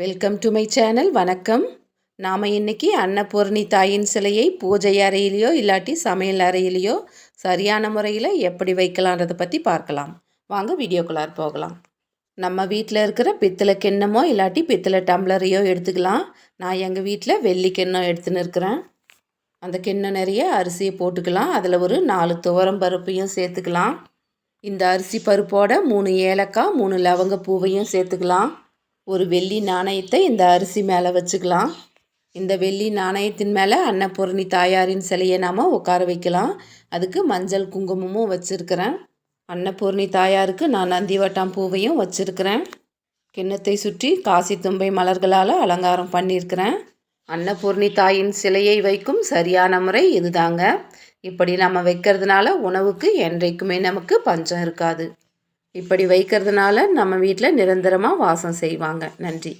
Welcome to my channel வணக்கம். நாம் இன்னைக்கு அன்னபூர்ணி தாயின் சிலையை பூஜை அறையிலையோ இல்லாட்டி சமையல் அறையிலையோ சரியான முறையில் எப்படி வைக்கலான்றதை பற்றி பார்க்கலாம். வாங்க வீடியோக்குள்ளார் போகலாம். நம்ம வீட்டில் இருக்கிற பித்தளை கிண்ணமோ இல்லாட்டி பித்தளை டம்ளரையோ எடுத்துக்கலாம். நான் எங்கள் வீட்டில் வெள்ளி கிண்ணம் எடுத்துன்னு இருக்கிறேன். அந்த கிண்ணம் நிறைய அரிசியை போட்டுக்கலாம். அதில் ஒரு நாலு துவரம் பருப்பையும் சேர்த்துக்கலாம். இந்த அரிசி பருப்போட மூணு ஏலக்காய் மூணு லவங்க பூவையும் சேர்த்துக்கலாம். ஒரு வெள்ளி நாணயத்தை இந்த அரிசி மேலே வச்சுக்கலாம். இந்த வெள்ளி நாணயத்தின் மேலே அன்னபூரணி தாயாரின் சிலையை நாம் உட்கார வைக்கலாம். அதுக்கு மஞ்சள் குங்குமமும் வச்சுருக்கிறேன். அன்னபூர்ணி தாயாருக்கு நான் நந்திவட்டாம் பூவையும் வச்சுருக்கிறேன். கிண்ணத்தை சுற்றி காசி தும்பை மலர்களால் அலங்காரம் பண்ணியிருக்கிறேன். அன்னபூர்ணி தாயின் சிலையை வைக்கும் சரியான முறை இதுதாங்க. இப்படி நம்ம வைக்கிறதுனால உணவுக்கு என்றைக்குமே நமக்கு பஞ்சம் இருக்காது. இப்படி வைக்கிறதுனால நம்ம வீட்டில் நிரந்தரமாக வாசம் செய்வாங்க. நன்றி.